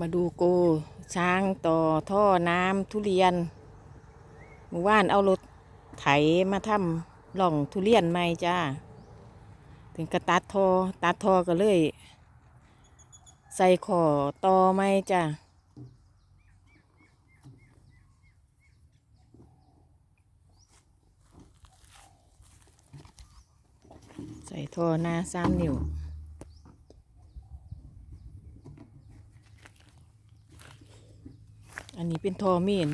มาดูโก ช้างต่อท่อน้ำทุเรียนหมู่บ้านเอารถไถมาทำหล่องทุเรียนใหม่จ้า ถึงกระตัดทอตัดทอก็เลย ใส่ขอต่อไหมจ้าใส่ท่อหน้าสามนิ้ว อันนี้เป็นทอเมน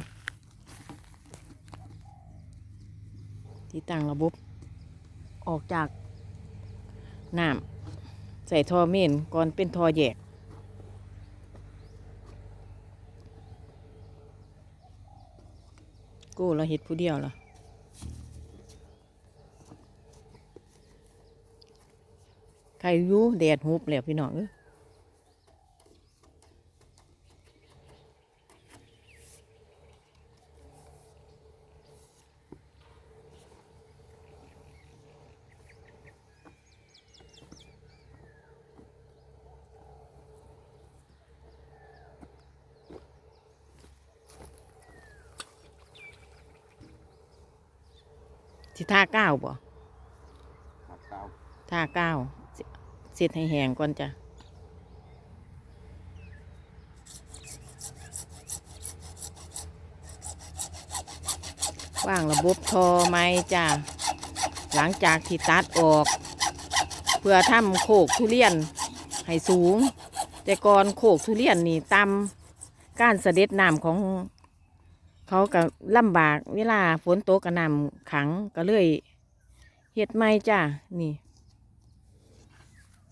ที่ตั้งระบบ ออกจากน้ำใส่ทอเมนก่อนเป็นทอแยก กูเราเห็ดผู้เดียวเหรอใครอยูแดดหุบแล้วพี่น้องเอ้ สิท่าเก้าบ่ครับเก้าท่าเก้าสิเสร็จให้แห้งก่อนจ้ะว่างระบบทอไหมจ้ะหลังจากที่ตัดออก เพื่อทำโขกทุเรียนให้สูง แต่ก่อนโขกทุเรียนนี่ต่ำการเสด็จน้ำของ เขาก็ลำบากเวลาฝนตกกระนำขังก็เลยเฮ็ดไม่จ้านี่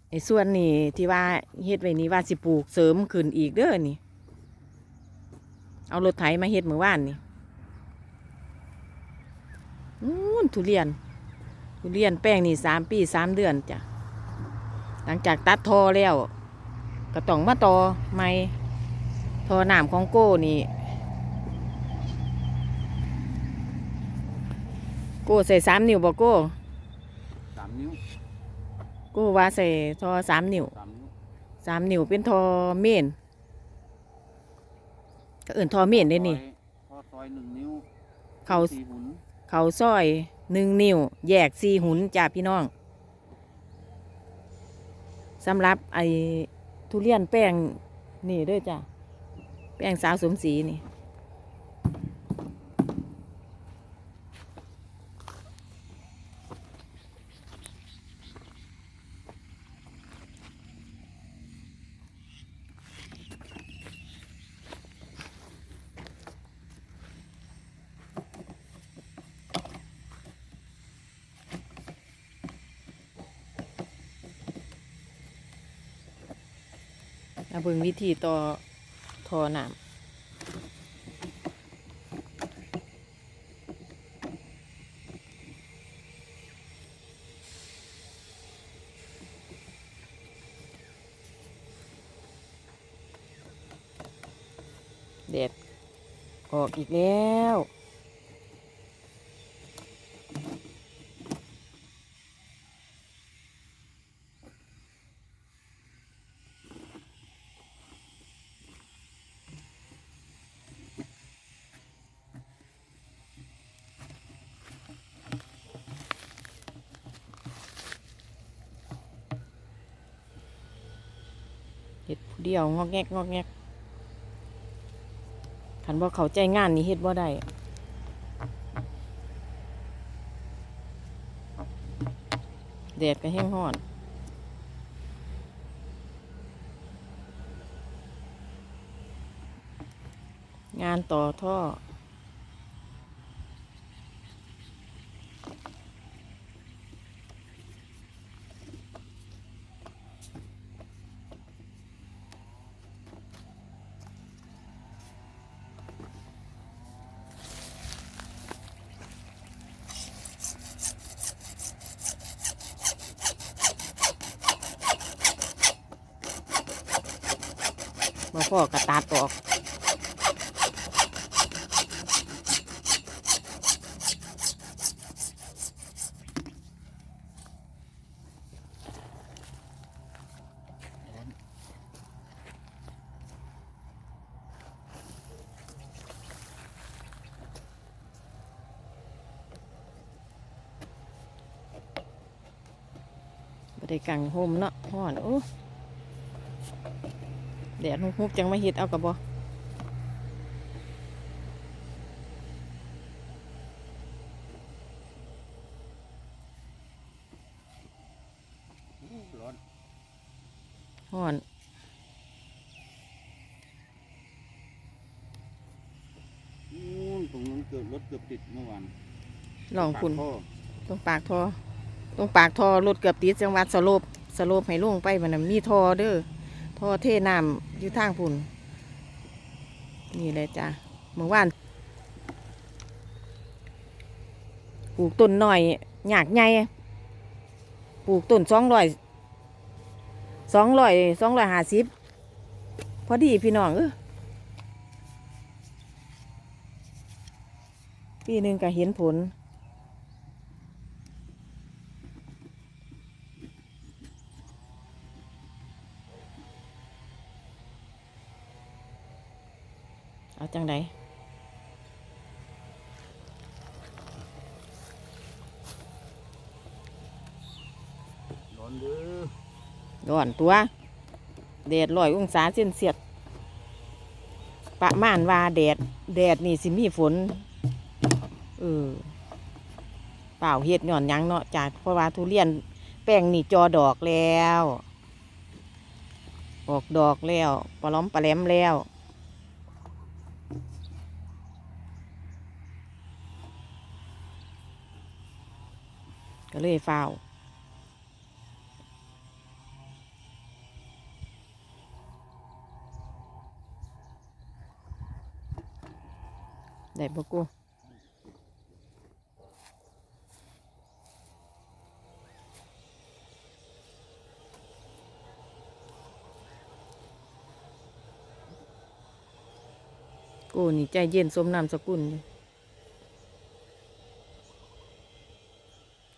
ไอ้ส่วนนี่ที่ว่าเฮ็ดไว้นี่ว่าสิปลูกเสริมขึ้นอีกเด้อนี่ เอารถไถมาเฮ็ดเมื่อวานนี่นู้นทุเรียน ทุเรียนแป้งนี่สามปีสามเดือนจ้ะ หลังจากตัดทอแล้ว ก็ต้องมาต่อไม่ทอหน้ำของโก้นี่ ก้ใส่สามนิ้วบ่โก้สามนิ้วโก้ว่าใส่ทอสามนิ้วสามนิ้วสามนิ้วเป็นทอเมนก็เอื่นทอเมนได้นี่ซอยพอซอยหนึ่งนิ้วเขาสี่หุ่นเขาซอยหนึ่งนิ้ว แยกสี่หุนจ้าพี่น้องสำหรับไอ้ทุเรียนแป้งนี่เด้วยจ้ะแป้งสาวสมศรีนี่ มาเบิ่งวิธีต่อทอน้ำเด็ดออกอีกแล้ว ฮ็ดผู้เดียวงอกแงกงอกแงกคันว่าเขาใจงานนี่เฮ็ดบ่ได้แดดก็แห้งห้อนงานต่อท่อ มาพ่อกระตัดออก เได้กังโฮมเนาะฮ้อนโอ้แดดฮุบๆจังมาเฮ็ดเอากระบอร้อนฮ้อนอู้ตรงนั้นเกือบรถเกือบติดเมื่อวานลองคุณปากท่อตรงปากทอ ตรงปากทอรถเกือบติดจังหวัดสลบสลบให้ลงไปมันนะมีทอเด้อทอเทน้ำอยู่ทางพุ่นนี่เลยจ้ะเมื่อวานปลูกต้นหน่อยหยากใหญ่ปลูกต้นสองร้อยสองร้อยสองร้อยห้าสิบพอดีพี่น้องเออปีหนึ่งก็เห็นผล จังไดร้อนเด้อร้อนตัวแดดร้อยองศาเส้นเสียดประมาณว่าแดดแดดนี่สิมีฝนเออเปล่าเฮ็ดหย่อนหยังเนาะจากเพราะว่าทุเรียนแป้งนี่จอดอกแล้ว ออกดอกแล้วปลาล้อมปลาแหลมแล้ว ก็เลยเฝ้าได้บ่กูกูนี่ใจเย็นสมนามสกุลอยู่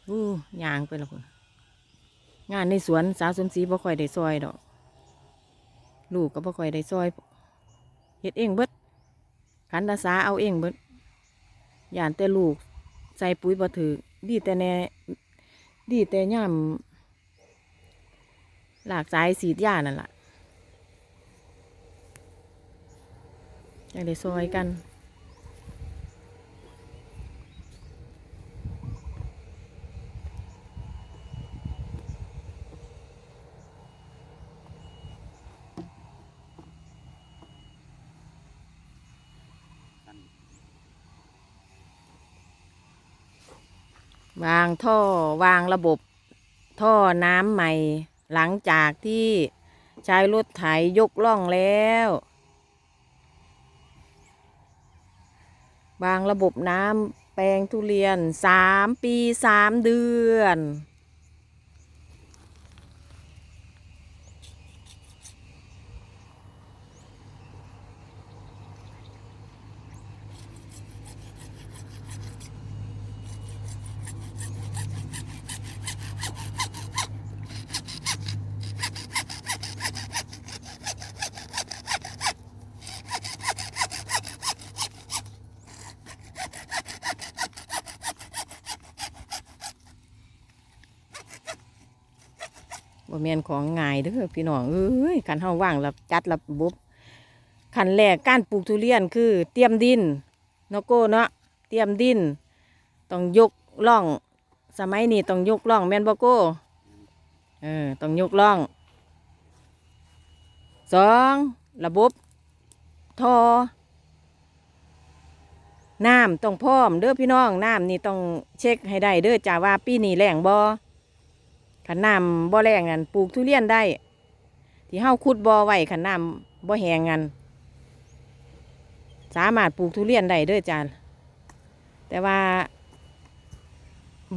อู้ ยางไปและคนงานในสวนสาวสมศรีบ่ค่อยได้ซอยดอก ลูกก็บ่ค่อยได้ซอยเฮ็ดเองเบิดขันตาสาเอาเองเบิดย่านแต่ลูกใส่ปุ๋ยบ่ถือดีแต่แน่ดีแต่ย่ำหลากสายสีดยานั่นล่ะยังได้ซอยกัน วางท่อวางระบบ ท่อน้ำใหม่ หลังจากที่ใช้รถไถยกล่องแล้ว วางระบบน้ำแปลงทุเรียนสามปีสามเดือน บ่แมนของง่ายเด้อพี่น้องเอ้ยคันเฮาว่างแล้วจัดระบบขั้นแรกการปลูกทุเรียนคือ เตรียมดินนโก้เนาะเตรียมดิน ต้องยกล่อง สมัยนี้ต้องยกล่องแมนบ่โก้เออต้องยกล่องสองระบบท่อน้ำต้องพร้อมเด้อพี่น้องน้ำนี่ต้องเช็คให้ได้เด้อจ้าว่าปีนี้แรงบ่ ขันน้ำบ่อแรงกันปลูกทุเรียนได้ ที่เฮาขุดบ่อไว้ขันน้ำบ่อแหงกันสามารถปลูกทุเรียนได้เด้อจานแต่ว่า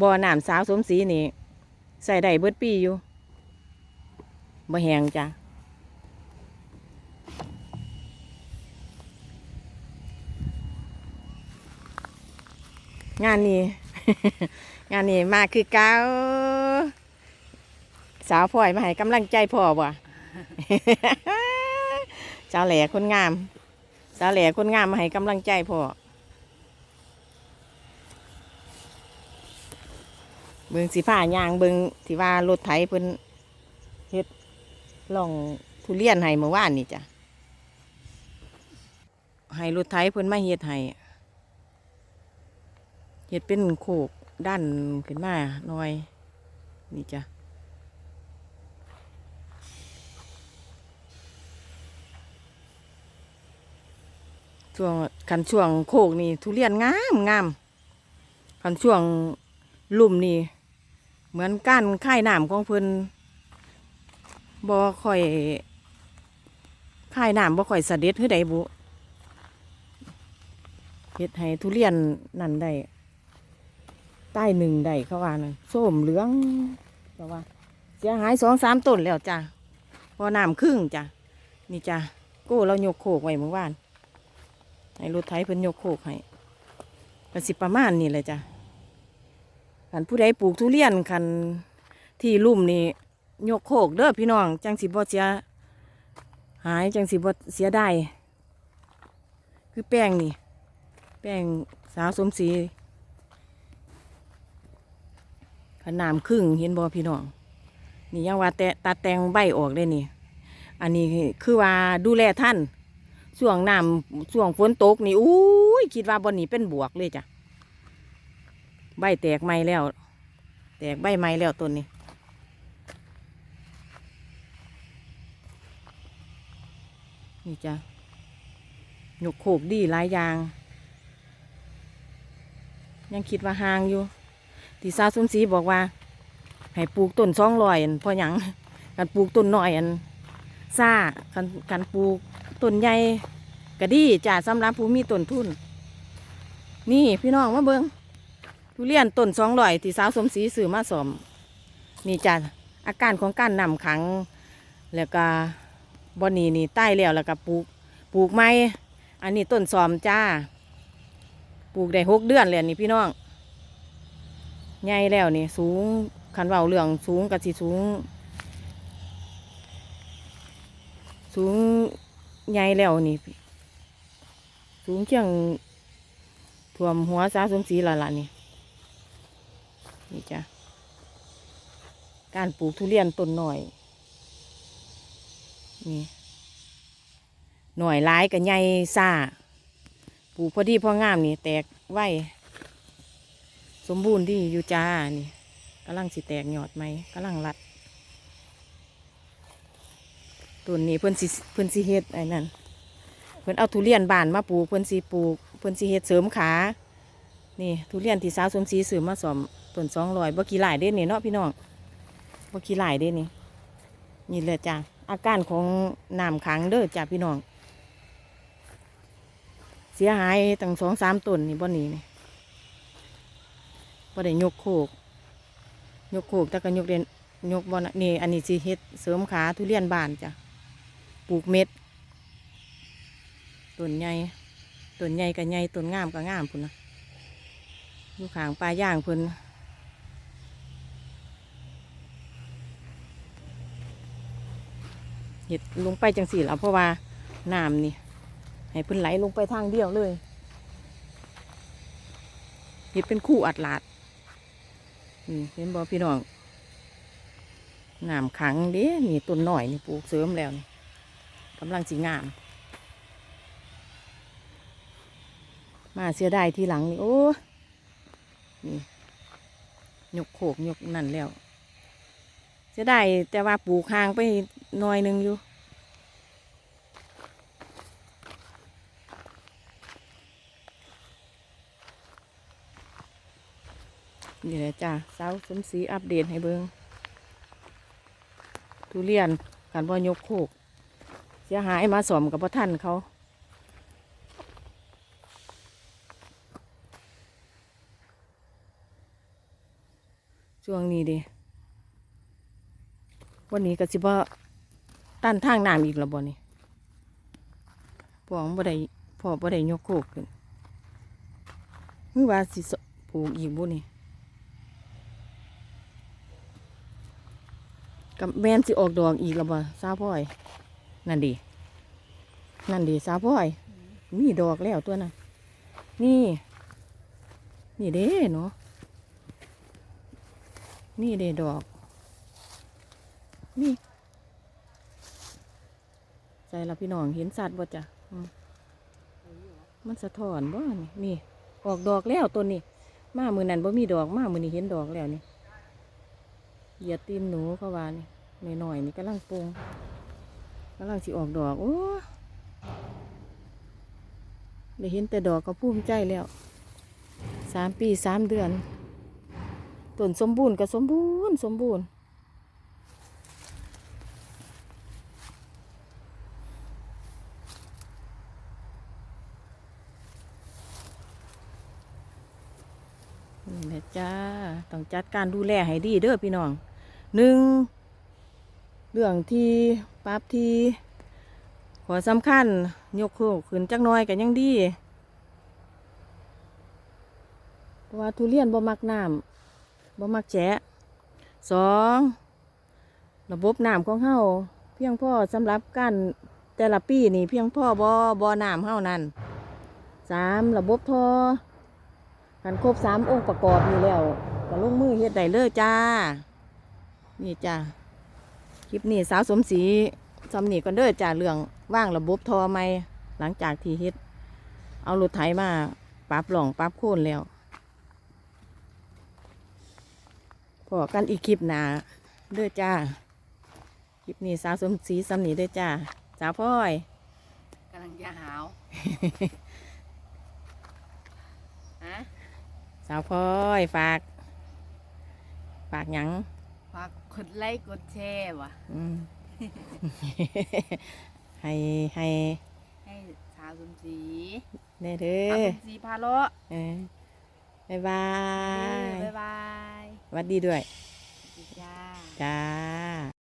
บ่อน้ำสาวสมศรีนี่ใส่ได้เบิดปีอยู่บ่แหงจ้ะงานนี้ งานนี้มาคือเก้า สาวพ่อยมาให้กำลังใจพ่อบ่สาวแหล่คนงาม สาวแหล่คนงามมาให้กำลังใจพ่อเบิงสีผ้ายางเบิงที่ว่ารถไถเพิ่นลองทุเรียนให้เมื่อวานนี่จ้ะให้รถไถเพิ่นมาเฮ็ดให้เฮ็ดเป็นโคกด้านขึ้นมาหน่อย นี่จ้ะ ช่วงคันช่วงโคกนี่ ทุเรียนงามงามคันช่วงลุ่มนี่ เหมือนก้านค่ายน้ำของเพิ่นบ่ค่อยค่ายน้ำบ่ค่อยเสด็จคือใดบุเฮ็ดให้ทุเรียนนั่นได้ใต้หนึ่งได้เขาว่านั่นส้มเหลืองแต่ว่าเสียหายสองสามต้นแล้วจ้ะพอน้ำครึ่งจ้ะนี่จ้ะโก้เรายกโคกไว้เมื่อวาน ให้รถไถเพิ่นยกโคกให้ก็สิประมาณนี่เลยจ้ะคันผู้ใดปลูกทุเรียนคันที่ลุ่มนี่ยกโคกเด้อพี่น้อง จังสิบ่เสีย หายจังสิบ่เสียได้คือแป้งนี่ แป้งสาวสมศรีขนามครึ่งเห็นบ่พี่น้อง นี่ยังว่าแต่ตัดแต่งใบออกได้นี่ อันนี้คือว่าดูแลท่าน ช่วงน้ำช่วงฝนตกนี่อู้ยคิดว่าบนนี้เป็นบวกเลยจ้ะใบแตกใหม่แล้ว แตกใบใหม่แล้วต้นนี้นี่จ้ะหยกโขกดีหลายอย่าง ยังคิดว่าห่างอยู่ที่ซาซุมสีบอกว่า ให้ปลูกต้นสองรอยอันเพราะหยังการปลูกต้นหน้อยอันซ่าการการปลูก ต้นใหญ่ก็ดีจ้าสำหรับผู้มีต้นทุน นี่พี่น้องมาเบิงทุเรียนต้นสองรอยที่สาวสมศรีซื้อมาสอม นี่จ้าอาการของการนำขัง แล้วก็บอนนีนี่ใต้แล้วแล้วก็ปลูกปลูกไม้อันนี้ต้นสอมจ้า ปลูกได้หกเดือนเลยนี่พี่น้องใหญ่แล้วนี่สูงคันเบาเรื่องสูงกับสิสูง สูง ใหญ่แล้วนี่ สูงเชียงท่วมหัวสาสมศรีละล่ะนี่ นี่จ้ะ การปลูกทุเรียนต้นหน่อย นี่ หน่อยร้ายกับใหญ่ซ่า ปลูกพอดีพองามนี่ แตกไหวสมบูรณ์ที่อยู่จ้านี่กำลังสิแตกยอดไหมกำลังรัด ต้นนี้เพิ่นสิเพิ่นสิเฮ็ดไอ้นั่นเพิ่นเอาทุเรียนบานมาปลูกเพิ่นสิปลูกเพิ่นสิเฮ็ดเสริมขานี่ทุเรียนที่สาวสมศรีซื้อมาสอมต้นสองร้อยบ่กี่หลายเด้นี่เนาะพี่น้องบ่กี่หลายเด้นี่นี่แหละจ้าอาการของน้ำขังเด้อจ้าพี่น้อง เสียหายตั้งสองสามต้นนี่บ่หนีนี่บ่ได้ยกโคกยกโคกแต่ก็ยกเรียนยกบอนนี่อันนี้สิเฮ็ดเสริมขาทุเรียนบานจ้ะ ปลูกเม็ดต้นใหญ่ต้นใหญ่ก็ใหญ่ต้นงามก็งามพุ่นนะอยู่ขางปลาย่างพุ่นเห็ดลงไปจังสี่แล้วเพราะว่าน้ำนี่ ให้พิ่นไหลลงไปทางเดียวเลยเห็ดเป็นคู่อัดลาดนี่เห็นบอพี่น้องงามขังเด้นี่ต้นหน่อยนี่ปลูกเสริมแล้วนี่ กำลังสีงาม มาเสียดายทีหลังนี่โอ้นี่ยกโขกยกนั่นแล้วเสียดายแต่ว่าปลูกห่างไปหน่อยหนึงอยู่นี่แหละจ้าสาสมศรีอัปเดตให้เบิงทุเรียนการบ่ยกโคก เสียหายมาสมกับพ่ท่านเขาช่วงนี้ดิวันนี้ก็สิบ่ต้านทางน้ำอีกแล้วบ่นี่พอบ่ได้พอบ่ได้ยกโคกขึ้นมือว่าสิสปลูกอีกบ่นี่กับแมนสิออกดอกอีกแล้วบ่สาพ่อย นั่นดี นั่นดีสาวพ่อยมีดอกแล้วตัวน่ะนี่ นี่เด้เนาะนี่เด้ดอก นี่ใส่ละพี่น้องเห็นสัตว์บ่จ้ะมันสะท้อนบ่นี่นี่ออกดอกแล้วต้นนี้ มามือนั้นบ่มีดอกมามือนี้เห็นดอกแล้วนี่เหยียดตีนหนูเขาว่านี่หน่อยๆนี่กำลังปรุง กำลังสิออกดอก โอ้ได้เห็นแต่ดอกก็ภูมิใจแล้ว สามปีสามเดือนต้นสมบูรณ์ก็สมบูรณ์สมบูรณ์นี่แหละจ้า ต้องจัดการดูแลให้ดีเด้อพี่น้องหนึ่ง เรื่องที่ปรับที่ขอสำคัญ ยกโคกขึ้นจักน้อยกันยังดีเพราะว่าทุเรียนบ่มักน้ำบ่มักแฉะสองระบบน้ำของเฮาเพียงพอสำหรับการแต่ละปีนี่เพียงพอบ่บ่น้ำเฮานั่นสามระบบท่อกันครบสามองค์ประกอบนี่แล้วก็ลงมือเฮ็ดได้เลยจ้า นี่จ้า คลิปนี้สาวสมศรีสำนีกันเด้อจ้าเรื่องว่างระบบทอไหมหลังจากที่เฮ็ด เอารถไถมาปรับหล่องปรับโค่นแล้วพอกันอีกคลิปหนาเด้อจ้าคลิปนี้สาวสมศรีสำนีเด้อจ้าสาวพ่อยกำลังจะหาวฮะสาวพ่อยฝาก ฝากหยังฝาก กดไลค์กดแชร์ว่ะ อืม ให้ให้ให้สาวสมศรีแน่เด้สาวอสมศรีพาเลาะเออบ๊ายบายบ๊ายบายหวัดดีด้วย สวัสดีจ้า จ้า